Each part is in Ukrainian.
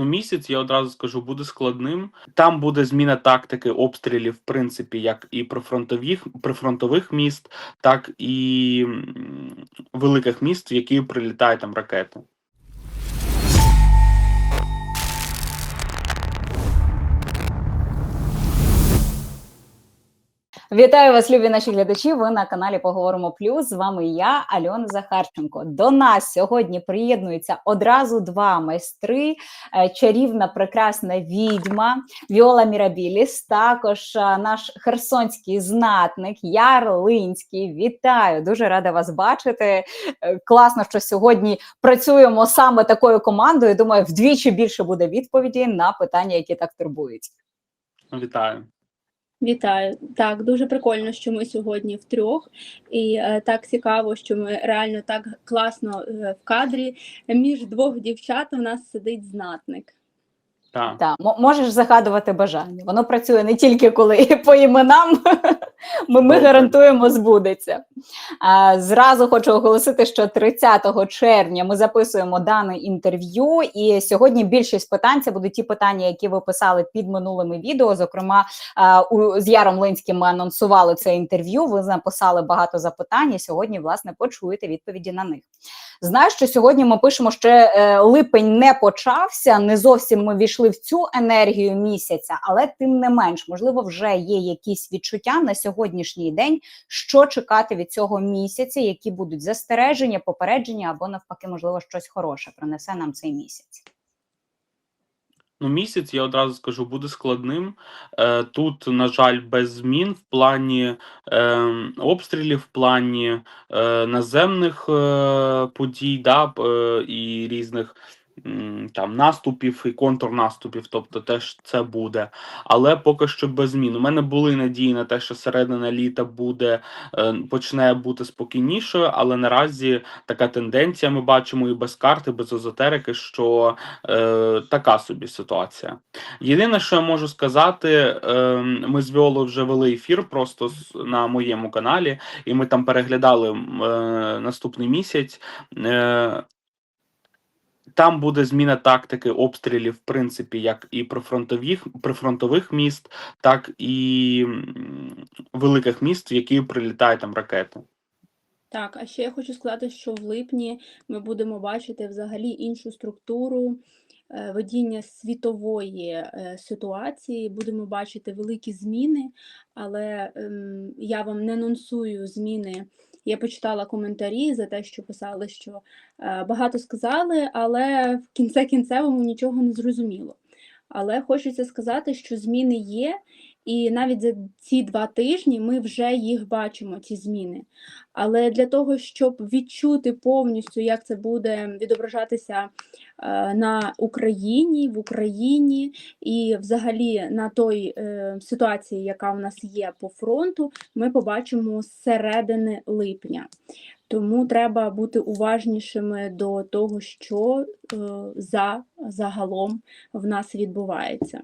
Ну, місяць, я одразу скажу, буде складним. Там буде зміна тактики обстрілів, в принципі, як і прифронтових, прифронтових міст, так і великих міст, в які прилітають там ракети. Вітаю вас, любі наші глядачі. Ви на каналі Поговоримо Плюс. З вами я, Альона Захарченко. До нас сьогодні приєднуються одразу два майстри: Е, чарівна, прекрасна відьма Віола Мірабіліс. Також е, наш херсонський знатник Яр Линський. Вітаю! Дуже рада вас бачити. Е, Класно, що сьогодні працюємо саме такою командою. Думаю, вдвічі більше буде відповіді на питання, які так турбують. Вітаю. Вітаю. Так, дуже прикольно, що ми сьогодні втрьох, і е, так цікаво, що ми реально так класно е, в кадрі. Між двох дівчат у нас сидить знатник. Так. Мо- можеш загадувати бажання. Воно працює не тільки коли по іменам, ми, ми гарантуємо, збудеться. А, зразу хочу оголосити, що 30 червня ми записуємо дане інтерв'ю, і сьогодні більшість питань це будуть ті питання, які ви писали під минулими відео. Зокрема, а, у, з Яром Линським ми анонсували це інтерв'ю. Ви написали багато запитань, і сьогодні, власне, почуєте відповіді на них. Знаю, що сьогодні ми пишемо ще е, липень не почався. Не зовсім ми війшли в цю енергію місяця, але тим не менш, можливо, вже є якісь відчуття на сьогоднішній день, що чекати від цього місяця, які будуть застереження, попередження або навпаки, можливо, щось хороше принесе нам цей місяць. Ну, місяць, я одразу скажу, буде складним. Е, Тут, на жаль, без змін в плані е, обстрілів, в плані е, наземних е, подій, да, і різних там наступів і контрнаступів, тобто теж це буде. Але поки що без змін. У мене були надії на те, що середина літа буде е, почне бути спокійнішою, але наразі така тенденція ми бачимо і без карти, без езотерики, що е, така собі ситуація. Єдине, що я можу сказати, е, ми з Віолою вже вели ефір просто на моєму каналі, і ми там переглядали е, наступний місяць. Е, там буде зміна тактики обстрілів, в принципі, як і прифронтових, прифронтових міст, так і великих міст, в які прилітають там ракети. Так, а ще я хочу сказати, що в липні ми будемо бачити взагалі іншу структуру е, ведіння світової е, ситуації. Будемо бачити великі зміни, але ем, я вам не анонсую зміни. Я почитала коментарі за те, що писали, що е, багато сказали, але в кінце кінцевому нічого не зрозуміло. Але хочеться сказати, що зміни є, і навіть за ці два тижні ми вже їх бачимо, ці зміни. Але для того, щоб відчути повністю, як це буде відображатися е, на Україні, в Україні і взагалі на той е, ситуації, яка в нас є по фронту, ми побачимо з середини липня. Тому треба бути уважнішими до того, що е, за загалом в нас відбувається.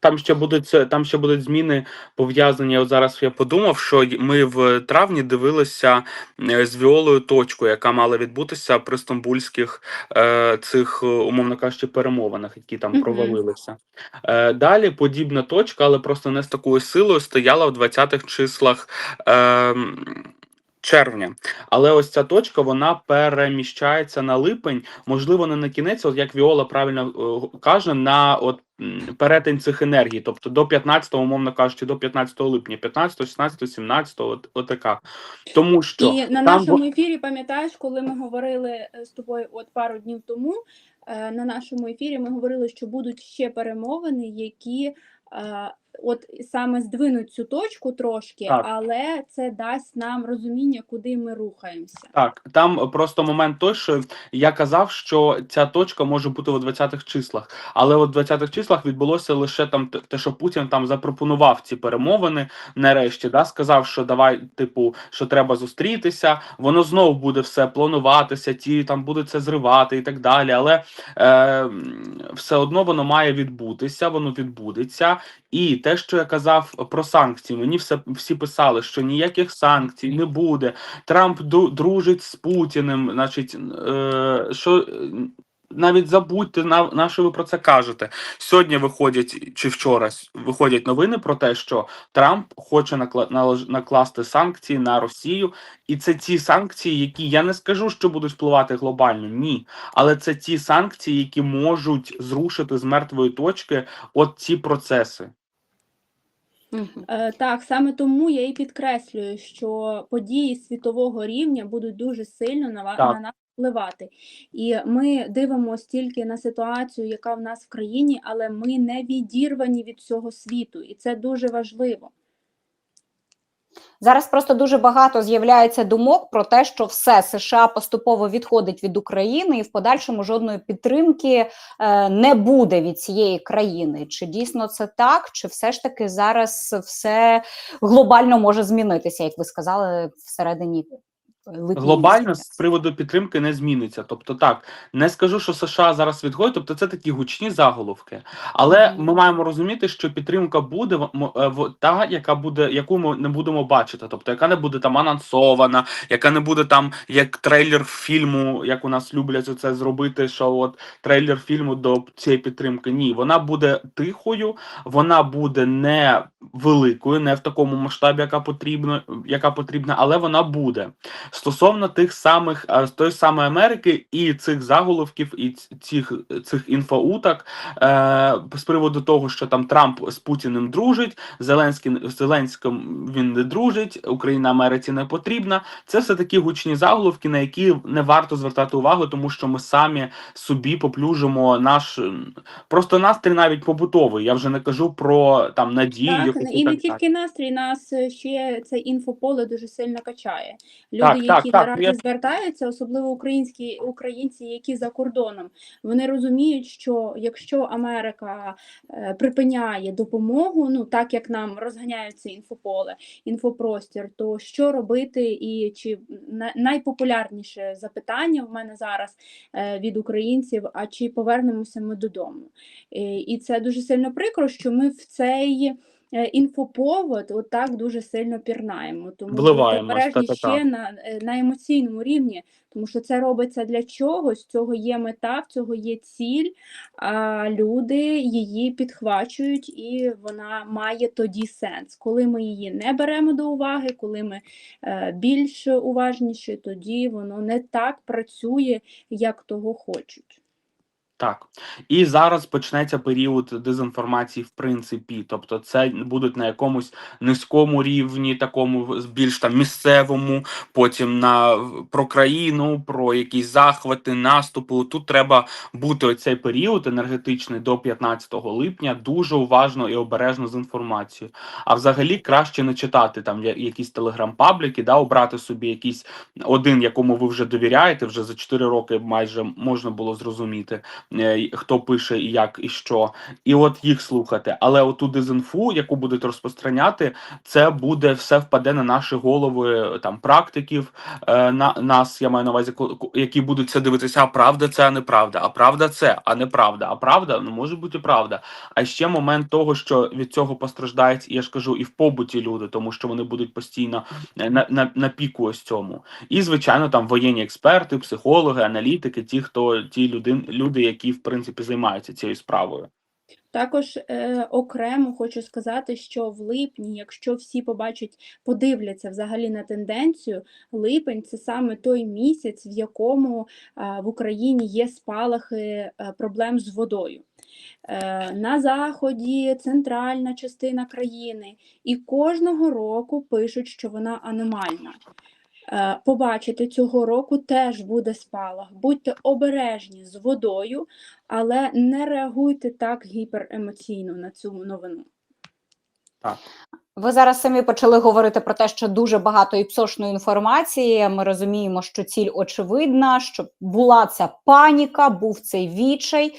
Там ще будуть там ще будуть зміни пов'язані. От зараз я подумав, що ми в травні дивилися е, з Віолою точку, яка мала відбутися при стамбульських е, цих, е, умовно кажучи, перемовинах, які там провалилися. Е, далі подібна точка, але просто не з такою силою, стояла в 20-х числах. Е, Червня, але ось ця точка вона переміщається на липень, можливо, не на кінець, от як Віола правильно е, каже, на от перетин цих енергій, тобто до 15, умовно кажучи, до 15 липня, 15, 16, 17, от, отака. Тому що І на нашому там... ефірі, пам'ятаєш, коли ми говорили е, з тобою от пару днів тому, е, на нашому ефірі ми говорили, що будуть ще перемовини, які е, от саме здвинуть цю точку трошки, Так. але це дасть нам розуміння, куди ми рухаємося. Так, там просто момент той, що я казав, що ця точка може бути у 20-х числах, але у 20-х числах відбулося лише там те- що Путін там запропонував ці перемовини. Нарешті, да, сказав, що давай, типу, що треба зустрітися. Воно знов буде все плануватися, ті там будуть це зривати і так далі. Але е, все одно воно має відбутися, воно відбудеться. І те, що я казав про санкції, мені все всі писали, що ніяких санкцій не буде. Трамп дружить з Путіним, значить, е, що навіть забудьте на, на що ви про це кажете. Сьогодні виходять чи вчора виходять новини про те, що Трамп хоче накла, накласти санкції на Росію, і це ті санкції, які я не скажу, що будуть впливати глобально, ні. Але це ті санкції, які можуть зрушити з мертвої точки от ці процеси. Е, Так, саме тому я і підкреслюю, що події світового рівня будуть дуже сильно на, Так. на нас впливати. І ми дивимося тільки на ситуацію, яка в нас в країні, але ми не відірвані від цього світу, і це дуже важливо. Зараз просто дуже багато з'являється думок про те, що все США поступово відходить від України, і в подальшому жодної підтримки е, не буде від цієї країни. Чи дійсно це так, чи все ж таки зараз все глобально може змінитися, як ви сказали, всередині липня Глобально з приводу підтримки не зміниться. Тобто, так не скажу, що США зараз відходять, тобто це такі гучні заголовки. Але Мгм. ми маємо розуміти, що підтримка буде е, в- та, яка буде, яку ми не будемо бачити, тобто яка не буде там анонсована, яка не буде там як трейлер фільму, як у нас люблять це зробити. Що от трейлер фільму до цієї підтримки. Ні, вона буде тихою, вона буде не великою, не в такому масштабі, яка потрібна, яка потрібна, але вона буде стосовно тих самих з тої самої Америки і цих заголовків, і цих цих інфоуток е, з приводу того, що там Трамп з Путіним дружить, Зеленський з Зеленським він не дружить, Україна Америці не потрібна. Це все такі гучні заголовки, на які не варто звертати увагу, тому що ми самі собі поплюжимо наш просто настрій навіть побутовий. Я вже не кажу про там надію. Так, і не так тільки настрій, нас е, ще це інфополе дуже сильно качає. Люди, Так, так, які так, наразі я- звертаються, особливо українські українці, які за кордоном, вони розуміють, що якщо Америка е, припиняє допомогу, ну так як нам розганяється інфополе, інфопростір, то що робити? І чи найпопулярніше запитання в мене зараз е, від українців: а чи повернемося ми додому? Е, І це дуже сильно прикро, що ми в цей інфоповод отак дуже сильно пірнаємо. Тому та-та-та. ще на, е, на емоційному рівні, тому що це робиться для чогось, цього є мета, в цього є ціль, а люди її підхвачують, і вона має тоді сенс. Коли ми її не беремо до уваги, коли ми е, більш уважніші, тоді воно не так працює, як того хочуть. Так, і зараз почнеться період дезінформації, в принципі. Тобто, це будуть на якомусь низькому рівні, такому більш там місцевому, потім на про країну, про якісь захвати, наступи. Тут треба бути оцей період енергетичний до 15 липня дуже уважно і обережно з інформацією. А взагалі краще не читати там якісь телеграм-пабліки, да, обрати собі якийсь один, якому ви вже довіряєте. Вже за 4 роки майже можна було зрозуміти хто пише і як і що, і от їх слухати. Але оту дезінфу, яку будуть розпространяти, це буде все впаде на наші голови е, там практиків. е, На нас я маю на увазі, які будуть це дивитися. А правда, це а неправда, а правда, це а неправда. А правда ну може бути правда. А ще момент того, що від цього постраждають, я ж кажу, і в побуті люди, тому що вони будуть постійно е, на, на, на піку ось цьому. І звичайно, там воєнні експерти, психологи, аналітики, ті, хто ті люди, люди, які в принципі займаються цією справою. Також е, окремо хочу сказати, що в липні, якщо всі побачать, подивляться взагалі на тенденцію, липень це саме той місяць, в якому е, в Україні є спалахи е, проблем з водою. Е, на заході центральна частина країни, і кожного року пишуть, що вона аномальна. Е, Побачите, цього року теж буде спалах. Будьте обережні з водою, але не реагуйте так гіперемоційно на цю новину. Ви зараз самі почали говорити про те, що дуже багато і псошної інформації. Ми розуміємо, що ціль очевидна, що була ця паніка, був цей відчай.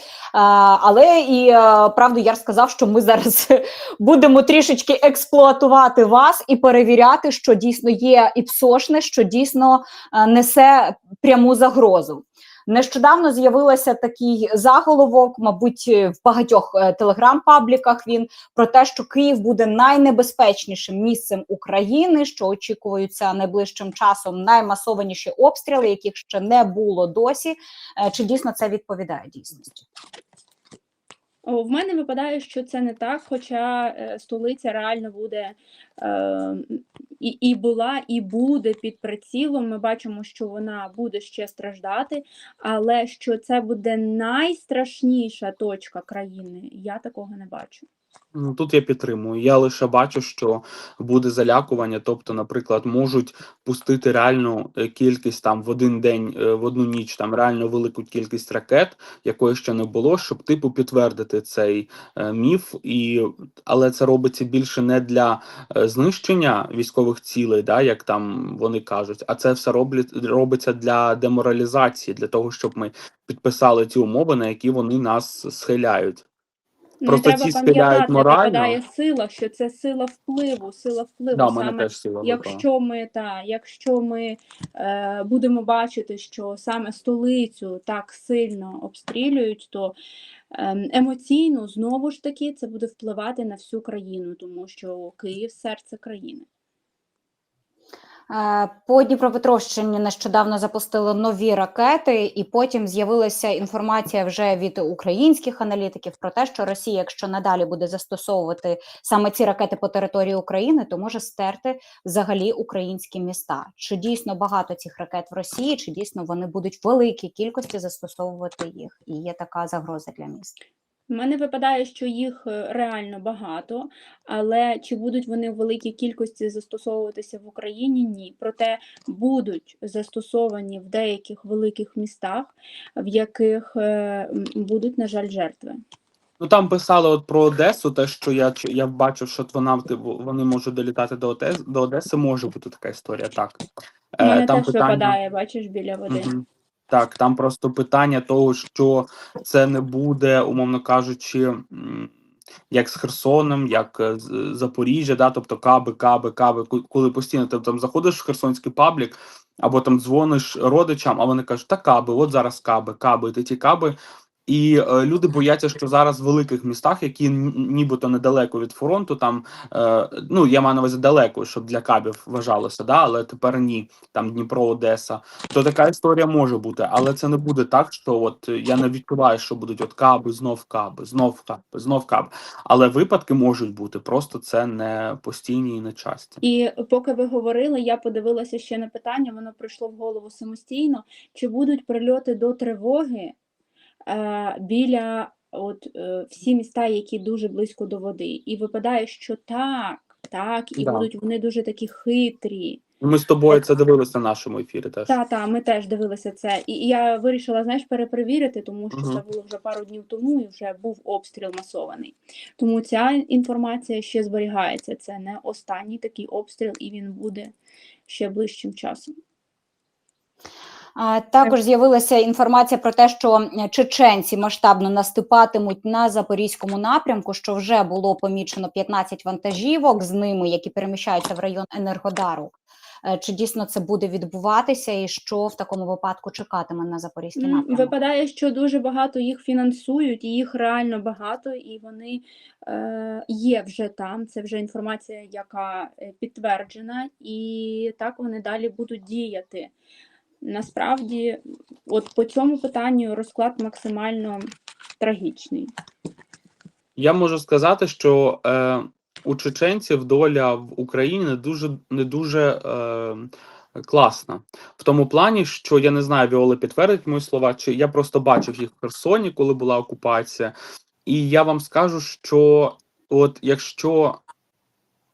Але і а, правду яр сказав, що ми зараз будемо трішечки експлуатувати вас і перевіряти, що дійсно є і псошне, що дійсно несе пряму загрозу. Нещодавно з'явилася такий заголовок, мабуть, в багатьох е, телеграм-пабліках він про те, що Київ буде найнебезпечнішим місцем України, що очікуються найближчим часом наймасованіші обстріли, яких ще не було досі. Е, Чи дійсно це відповідає дійсності? В мене випадає, що це не так, хоча е, столиця реально буде е, і, і була, і буде під прицілом. Ми бачимо, що вона буде ще страждати, але що це буде найстрашніша точка країни, я такого не бачу. Тут я підтримую. Я лише бачу, що буде залякування. Тобто, наприклад, можуть пустити реальну е, кількість там в один день, е, в одну ніч, там реально велику кількість ракет, якої ще не було, щоб типу підтвердити цей е, міф. І але це робиться більше не для знищення військових цілей, да, як там вони кажуть, а це все роблять робиться для деморалізації, для того, щоб ми підписали ті умови, на які вони нас схиляють. Просто не ці треба стріляють пам'ятати, морально. випадає сила, що це сила впливу, сила впливу. Да, мене саме теж сила випала. Якщо ми та якщо ми е, будемо бачити, що саме столицю так сильно обстрілюють, то ем, емоційно знову ж таки це буде впливати на всю країну, тому що Київ серце країни. Е, По Дніпропетровщині нещодавно запустили нові ракети, і потім з'явилася інформація вже від українських аналітиків про те, що Росія, якщо надалі буде застосовувати саме ці ракети по території України, то може стерти взагалі українські міста. Чи дійсно багато цих ракет в Росії, чи дійсно вони будуть в великій кількості застосовувати їх? І є така загроза для міст. У мене випадає, що їх е, реально багато, але чи будуть вони в великій кількості застосовуватися в Україні? Ні. Проте будуть застосовані в деяких великих містах, в яких е, будуть, на жаль, жертви. Ну там писали от про Одесу, те, що я я бачив, що вона вони можуть долітати до Одеси, до Одеси. Може бути така історія. Так мене Е, там теж випадає, бачиш, біля води. Мгм. Так, там просто питання того, що це не буде, умовно кажучи, як з Херсоном, як е, з Запоріжжя, да, тобто каби, каби, каби, коли постійно ти там заходиш в херсонський паблік, або там дзвониш родичам, а вони кажуть, та каби, от зараз каби, каби, ти ті каби. І е, люди бояться, що зараз в великих містах, які нібито недалеко від фронту, там е, ну я маю на увазі далеко, щоб для кабів вважалося, да, але тепер ні, там Дніпро, Одеса, то така історія може бути, але це не буде так, що от я не відчуваю, що будуть от каби, знов каби, знов каби, знов каби. Але випадки можуть бути, просто це не постійні і не часті. І поки ви говорили, я подивилася ще на питання, воно прийшло в голову самостійно. Чи будуть прильоти до тривоги біля от, е, всі міста, які дуже близько до води? І випадає, що так, так, і Да. будуть вони дуже такі хитрі. Ми з тобою це дивилися на нашому ефірі. Теж Та, та, ми теж дивилися це. І я вирішила, знаєш, перепровірити, тому що Мгм. це було вже пару днів тому і вже був обстріл масований. Тому ця інформація ще зберігається. Це не останній такий обстріл, і він буде ще ближчим часом. Також з'явилася інформація про те, що е, чеченці масштабно наступатимуть на запорізькому напрямку, що вже було помічено 15 вантажівок з ними, які переміщаються в район Енергодару. Е, Чи дійсно це буде відбуватися, і що в такому випадку чекатиме на запорізький напрямок? Випадає, що дуже багато їх фінансують, і їх реально багато, і вони е, є вже там. Це вже інформація, яка е, підтверджена, і так вони далі будуть діяти. Насправді, от по цьому питанню розклад максимально трагічний. я можу сказати, що е, у чеченців доля в Україні не дуже не дуже е, класна. В тому плані, що я не знаю, Віола підтвердить мої слова, чи я просто бачив їх в Херсоні, коли була окупація, і я вам скажу, що от якщо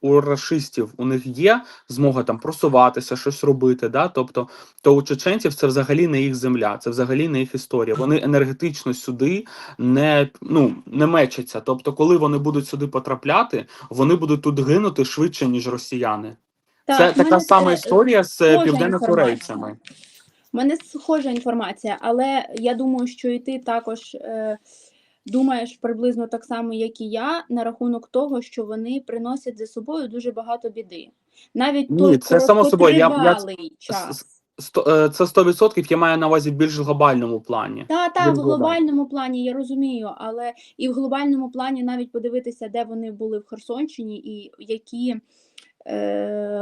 у рашистів у них є змога там просуватися, щось робити, да, тобто, то у чеченців це взагалі не їх земля, це взагалі не їх історія. Вони енергетично сюди не, ну, не мечаться. Тобто, коли вони будуть сюди потрапляти, вони будуть тут гинути швидше, ніж росіяни. Так, це така сама історія з південнокорейцями. У мене схожа інформація, але я думаю, що і ти також е, думаєш приблизно так само, як і я, на рахунок того, що вони приносять за собою дуже багато біди. Навіть Ні, той це само собою. Я- я- час. е, це 100% я маю на увазі в більш глобальному плані. Та, та, в глобальному плані я розумію, але і в глобальному плані навіть подивитися, де вони були в Херсонщині, і які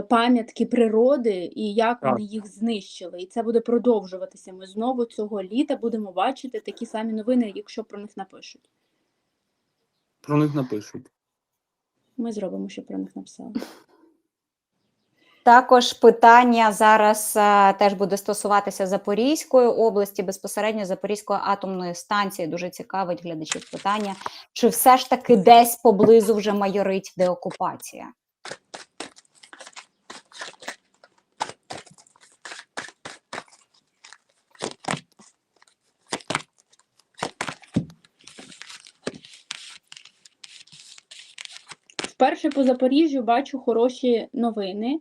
пам'ятки природи, і як Так. вони їх знищили. І це буде продовжуватися. Ми знову цього літа будемо бачити такі самі новини, якщо про них напишуть. Про них напишуть. Ми зробимо, що про них написали. Також питання зараз е, теж буде стосуватися Запорізької області, безпосередньо Запорізької атомної станції. Дуже цікавить глядачів питання, чи все ж таки десь поблизу вже майорить деокупація? Вперше по Запоріжжю бачу хороші новини.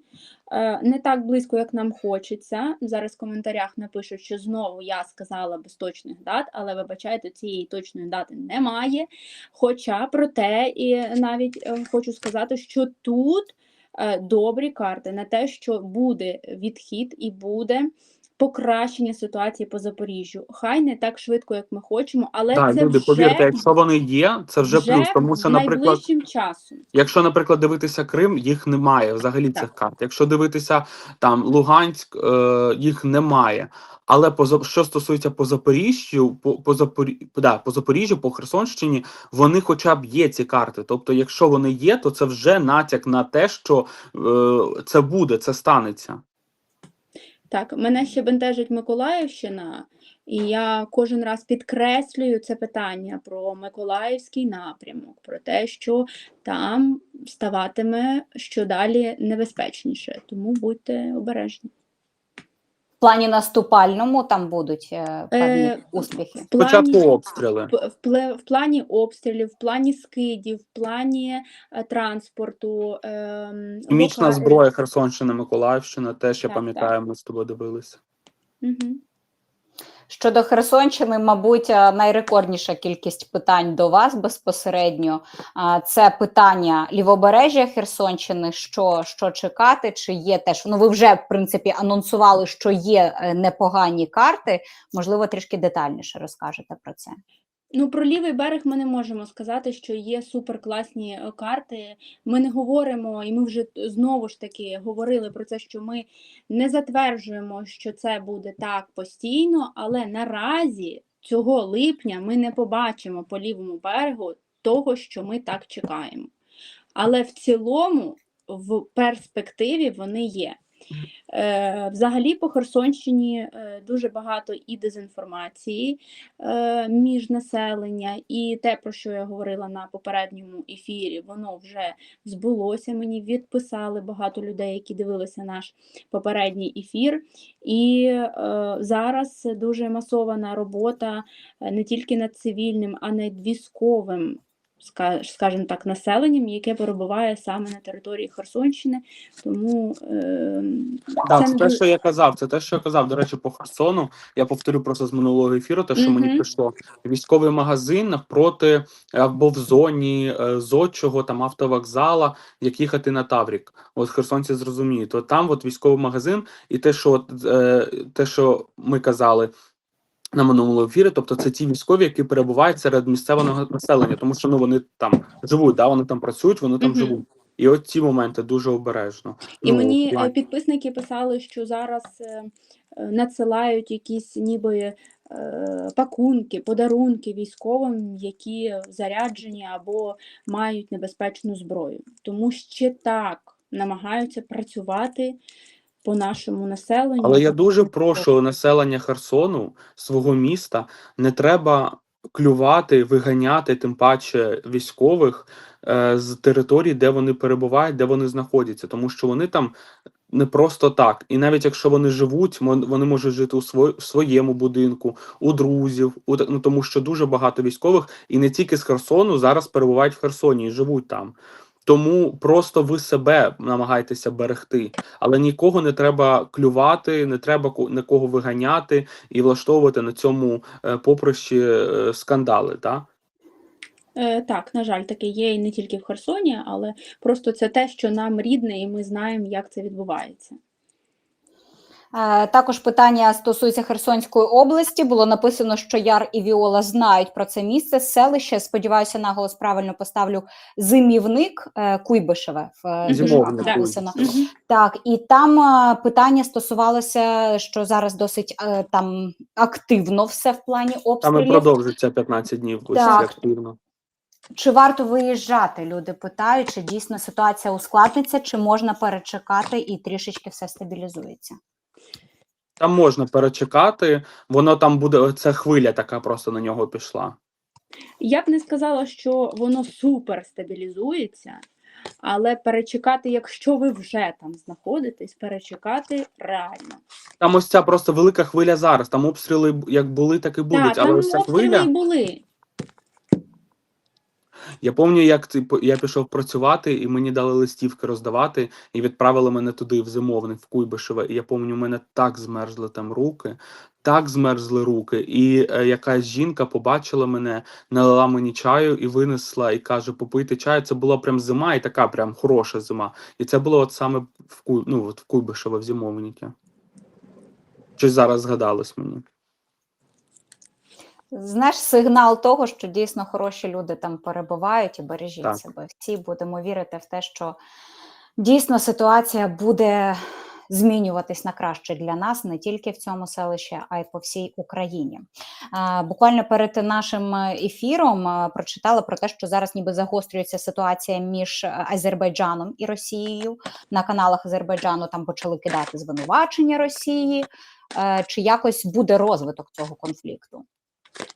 Е, Не так близько, як нам хочеться. Зараз в коментарях напишуть, що знову я сказала без точних дат, але вибачайте, цієї точної дати немає. Хоча проте і навіть е, хочу сказати, що тут е, добрі карти на те, що буде відхід і буде. Покращення ситуації по Запоріжжю. Хай не так швидко, як ми хочемо, але Так, це люди, вже, повірте, якщо вони є, це вже, плюс. Тому що, наприклад, часом. Якщо, наприклад, дивитися Крим, їх немає взагалі Так. цих карт. Якщо дивитися там Луганськ, е, їх немає. Але по що стосується по Запоріжжю, по, по, Запорі... да, по Запоріжжю, по Херсонщині, вони хоча б є ці карти. Тобто, якщо вони є, то це вже натяк на те, що е, це буде, це станеться. Так, мене ще бентежить Миколаївщина, і я кожен раз підкреслюю це питання про Миколаївський напрямок, про те, що там ставатиме щодалі небезпечніше. Тому будьте обережні. В плані наступальному там будуть е, певні Е, успіхи. В Спочатку обстріли. в, в, в плані обстрілів, в плані скидів, в плані е, транспорту. Е, Хімічна зброя Херсонщина, Миколаївщина, теж я Так, пам'ятаю, ми з тобою дивилися. Мгм. Щодо Херсонщини, мабуть, е, найрекордніша кількість питань до вас безпосередньо. Це питання лівобережжя Херсонщини. Що, що чекати? Чи є теж? Ну, ви вже в принципі анонсували, що є е, непогані карти. Можливо, трішки детальніше розкажете про це. Ну, про лівий берег ми не можемо сказати, що є суперкласні е, карти. Ми не говоримо, і ми вже знову ж таки говорили про це, що ми не затверджуємо, що це буде так постійно, але наразі цього липня ми не побачимо по лівому берегу того, що ми так чекаємо. Але в цілому, в перспективі вони є. Е, Взагалі по Херсонщині е, дуже багато і дезінформації е, між населення, і те, про що я говорила на попередньому ефірі, воно вже збулося. Мені відписали багато людей, які дивилися наш попередній ефір. І зараз дуже масована робота не тільки над цивільним, а над військовим. Ска- Скажімо так, населенням, яке перебуває саме на території Херсонщини, тому е, Так, це те, що я казав. Це те, що я казав. До речі, по Херсону. Я повторю просто з минулого ефіру, те, що мені прийшло. Військовий магазин навпроти або в зоні е, зодчого там автовокзала, як їхати на Таврік. От херсонці зрозуміють. От там от військовий магазин, і те, що от, е, те, що ми казали. На минулому ефірі, тобто це ті військові, які перебувають серед місцевого населення, тому що ну вони там живуть, да, вони там працюють, вони там живуть. І от ці моменти дуже обережно. І Ну, мені я- е, підписники писали, що зараз е, е, надсилають якісь ніби пакунки, подарунки військовим, які заряджені або мають небезпечну зброю. Тому ще так намагаються працювати по нашому населенню. Але я дуже прошу населення Херсону, свого міста, не треба клювати, виганяти, тим паче військових е, з територій, де вони перебувають, де вони знаходяться, тому що вони там не просто так. І навіть якщо вони живуть, вони можуть жити у сво- своєму будинку, у друзів, у ну тому що дуже багато військових, і не тільки з Херсону зараз перебувають в Херсоні і живуть там. Тому просто ви себе намагайтеся берегти, але нікого не треба клювати, не треба ко- нікого виганяти і влаштовувати на цьому е, поприщі е, скандали. так? Е, Так, на жаль, таке є і не тільки в Херсоні, але просто це те, що нам рідне, і ми знаємо, як це відбувається. Е, Також питання стосується Херсонської області. Було написано, що Яр і Віола знають про це місце. Селище, сподіваюся, наголос правильно поставлю. Зимівник е, Куйбишеве в е, Зимовник написано. Мгм. Так, і там питання стосувалося, що зараз досить там активно все в плані Там і обстрілів. продовжиться 15 днів ось Так. активно. Чи варто виїжджати? Люди питають, чи дійсно ситуація ускладниться, чи можна перечекати і трішечки все стабілізується. Там можна перечекати, воно там буде, це хвиля така просто на нього пішла. Я б не сказала, що воно супер стабілізується, але перечекати, якщо ви вже там знаходитесь, перечекати реально. Там ось ця просто велика хвиля зараз. Там обстріли як були, так і будуть. Так, але там ось ця обстріли хвиля. і були. Я пам'ятаю, як типу, я пішов працювати, і мені дали листівки роздавати, і відправили мене туди, в зимовник, в Куйбишеве. І я пам'ятаю, у мене так змерзли там руки, так змерзли руки. І е, якась жінка побачила мене, налила мені чаю і винесла, і каже: попийте чаю. Це була прям зима, і така прям хороша зима. І це було от саме в Куй, ну, от в Куйбишеве, в зимовнику. Щось зараз згадалось мені. Знаєш, сигнал того, що дійсно хороші люди там перебувають і бережіть Так. себе. Всі будемо вірити в те, що дійсно ситуація буде змінюватись на краще для нас не тільки в цьому селищі, а й по всій Україні. Буквально перед нашим ефіром прочитала про те, що зараз ніби загострюється ситуація між Азербайджаном і Росією. На каналах Азербайджану там почали кидати звинувачення Росії. Е, Чи якось буде розвиток цього конфлікту? フッ。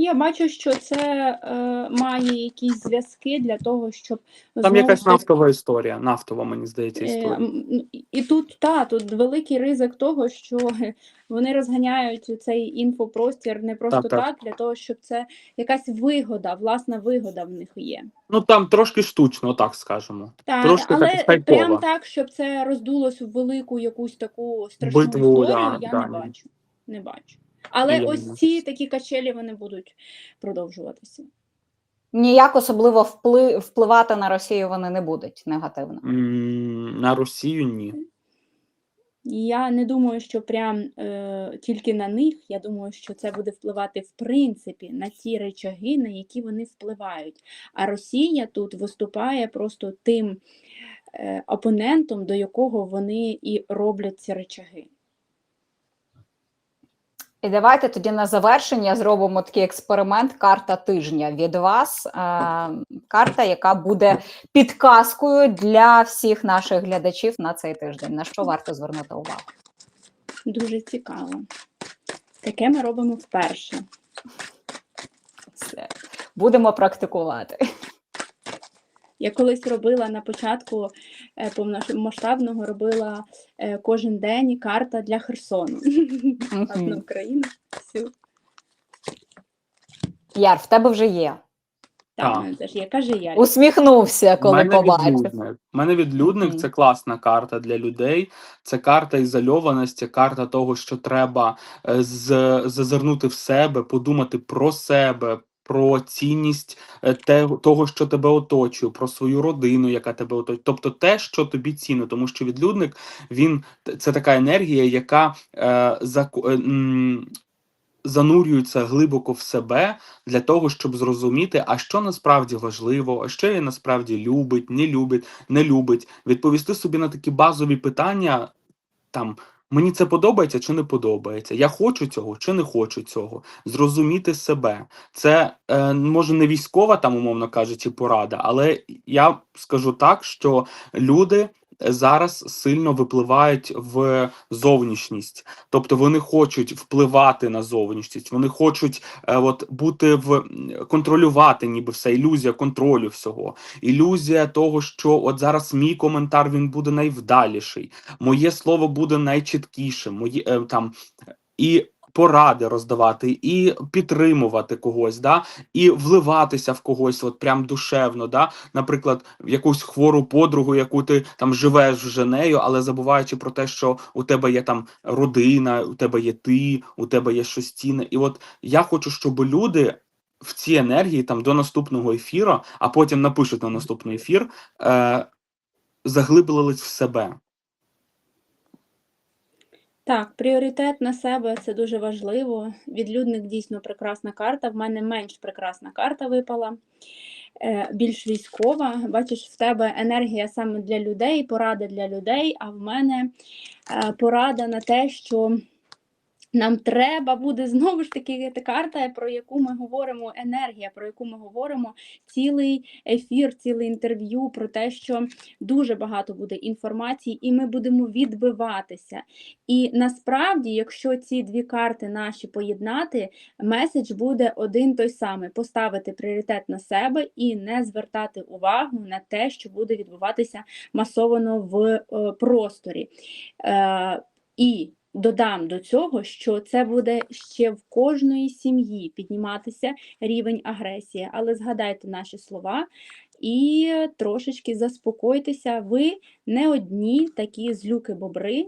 Я бачу, що це е, має якісь зв'язки для того, щоб Там знову якась нафтова історія, нафтова, мені здається, е, історія. м, і- тут та тут великий ризик того, що вони розганяють цей інфопростір не просто Так, так, так. для того, щоб це якась вигода, власна вигода в них є. Ну там трошки штучно, так скажемо. Та, Трошки але хайпово. прям так, щоб це роздулось в велику якусь таку страшну Битву, історію, да, я да, не бачу. Не бачу. Але я ось ці такі качелі вони будуть продовжуватися. Ніяк особливо впли- впливати на Росію вони не будуть негативно. На Росію ні. Я не думаю, що прям е, тільки на них. Я думаю, що це буде впливати в принципі на ті речаги, на які вони впливають. А Росія тут виступає просто тим е, опонентом, до якого вони і роблять ці речаги. І давайте тоді на завершення зробимо такий експеримент карта тижня від вас. Е, карта, яка буде підказкою для всіх наших глядачів на цей тиждень. На що варто звернути увагу? Дуже цікаво. Таке ми робимо вперше. Все. Будемо практикувати. Я колись робила на початку е, повномасштабного робила е, кожен день карта для Херсону. Одну Мгм. Україну. Всю. Яр, в тебе вже є. Так, Так. є. Каже я. Усміхнувся, коли мене побачив. відлюдник. мене відлюдник це класна карта для людей. Це карта ізольованості, карта того, що треба е, з, зазирнути в себе, подумати про себе. Про цінність е, те, того, що тебе оточує, про свою родину, яка тебе оточує, тобто те, що тобі цінно, тому що відлюдник він це така енергія, яка е, заку- е, занурюється глибоко в себе для того, щоб зрозуміти, а що насправді важливо, а що її насправді любить, не любить, не любить, відповісти собі на такі базові питання там. Мені це подобається чи не подобається? Я хочу цього чи не хочу цього. Зрозуміти себе. Це е, може не військова, там, умовно кажучи, порада, але я скажу так, що люди зараз сильно випливають в зовнішність. Тобто вони хочуть впливати на зовнішність, вони хочуть е, от бути в контролювати, ніби все, ілюзія контролю всього. Ілюзія того, що от зараз мій коментар він буде найвдаліший, моє слово буде найчіткішим, мої е, там і. Поради роздавати, і підтримувати когось, да, і вливатися в когось, от прям душевно, да, наприклад, в якусь хвору подругу, яку ти там живеш вже нею, але забуваючи про те, що у тебе є там родина, у тебе є ти, у тебе є щось цінне. І от я хочу, щоб люди в цій енергії там до наступного ефіру, а потім напишуть на наступний ефір, е, заглиблились в себе. Так, пріоритет на себе це дуже важливо. Відлюдник дійсно прекрасна карта. В мене менш прекрасна карта випала, е, більш військова. Бачиш, в тебе енергія саме для людей, порада для людей, а в мене е, порада на те, що нам треба буде знову ж таки та карта, про яку ми говоримо, енергія, про яку ми говоримо, цілий ефір, ціле інтерв'ю про те, що дуже багато буде інформації, і ми будемо відбиватися. І насправді, якщо ці дві карти наші поєднати, меседж буде один той самий: поставити пріоритет на себе і не звертати увагу на те, що буде відбуватися масовано в е, просторі. Е, і додам до цього, що це буде ще в кожної сім'ї підніматися рівень агресії. Але згадайте наші слова і трошечки заспокойтеся. Ви не одні такі злюки-бобри.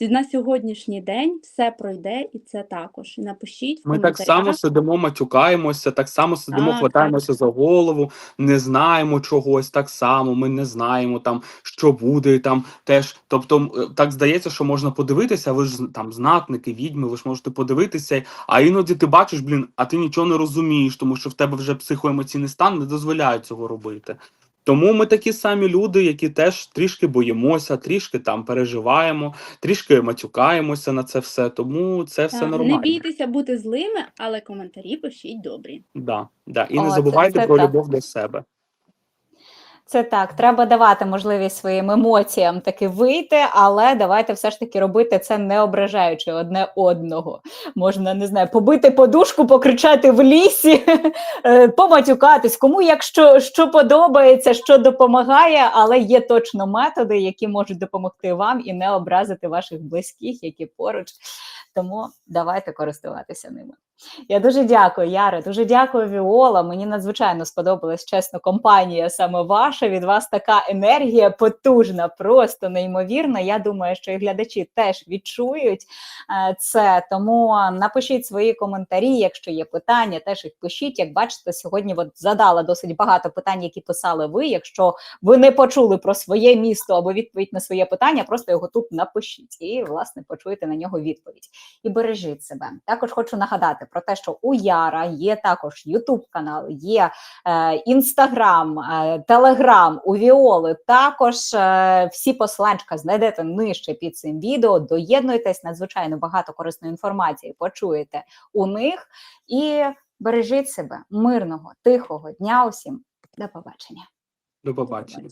На сьогоднішній день все пройде, і це також. І Напишіть в Ми так само сидимо, матюкаємося, так само сидимо, Так, хватаємося за голову, не знаємо чогось, так само. Ми не знаємо там, що буде там теж. Тобто, е, так здається, що можна подивитися. Ви ж там знатники, відьми, ви ж можете подивитися. А іноді ти бачиш, блін, а ти нічого не розумієш, тому що в тебе вже психоемоційний стан не дозволяє цього робити. Тому ми такі самі люди, які теж трішки боїмося, трішки там переживаємо, трішки матюкаємося на це все. Тому це все Так, нормально. Не бійтеся бути злими, але коментарі пишіть добрі. Да, да. І О, не це- забувайте це про так. любов до себе. Це так, треба давати можливість своїм емоціям таки вийти, але давайте все ж таки робити це не ображаючи одне одного. Можна не знаю, побити подушку, покричати в лісі, е, поматюкатись, кому як що, що подобається, що допомагає, але є точно методи, які можуть допомогти вам і не образити ваших близьких, які поруч. Тому давайте користуватися ними. Я дуже дякую, Яре. Дуже дякую, Віола. Мені надзвичайно сподобалась чесно компанія саме ваша. Від вас така енергія потужна, просто неймовірна. Я думаю, що і глядачі теж відчують е, це. Тому напишіть свої коментарі, якщо є питання, теж їх пишіть. Як бачите, сьогодні от задала досить багато питань, які писали ви. Якщо ви не почули про своє місто або відповідь на своє питання, просто його тут напишіть і власне почуєте на нього відповідь і бережіть себе. Також хочу нагадати про те, що у Яра є також Ютуб канал, є Інстаграм, Телеграм у Віоли. Також е, всі посиланчика знайдете нижче під цим відео. Доєднуйтесь надзвичайно багато корисної інформації. Почуєте у них і бережіть себе мирного, тихого дня усім. До побачення. До побачення.